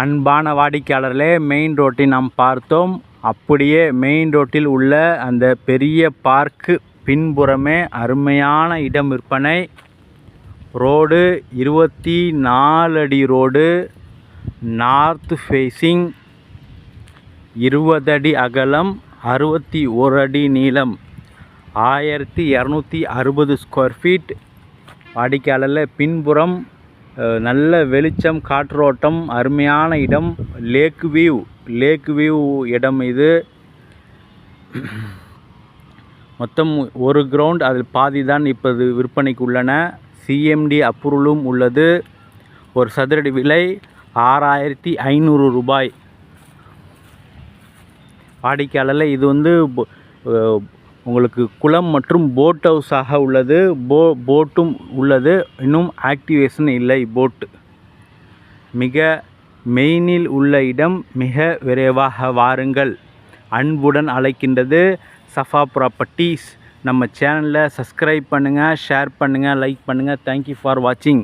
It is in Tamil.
அன்பான வாடிக்கையாளர்களே மெயின் ரோட்டை நாம் பார்த்தோம். அப்படியே மெயின் ரோட்டில் உள்ள அந்த பெரிய பார்க்கு பின்புறமே அருமையான இடம் விற்பனை. ரோடு இருபத்தி நாலு அடி ரோடு நார்த் ஃபேஸிங் இருபது அடி அகலம் அறுபத்தி ஒரு அடி நீளம். ஆயிரத்தி இரநூத்தி அறுபது ஸ்கொயர் ஃபீட் வாடிக்கையாளரில் பின்புறம் நல்ல வெளிச்சம் காற்றோட்டம் அருமையான இடம் லேக் வியூ லேக் வியூ இடம் இது. மொத்தம் ஒரு கிரவுண்ட் அதில் பாதி தான் இப்போது விற்பனைக்கு உள்ளன சிஎம்டி அப்ரூவலும் உள்ளது. ஒரு சதுரடி விலை ஆறாயிரத்தி ஐநூறு ரூபாய். வாடிக்கையாளரில் இது வந்து உங்களுக்கு குளம் மற்றும் போட் ஹவுஸாக உள்ளது. போ போட்டும் உள்ளது. இன்னும் ஆக்டிவேஷன் இல்லை போட்டு மிக மெயினில் உள்ள இடம் மிக விரைவாக வாருங்கள். அன்புடன் அழைக்கின்றது சஃபா ப்ராப்பர்ட்டிஸ் நம்ம சேனலை சப்ஸ்கிரைப் பண்ணுங்கள் ஷேர் பண்ணுங்கள் லைக் பண்ணுங்கள் தேங்க்யூ ஃபார் வாட்சிங்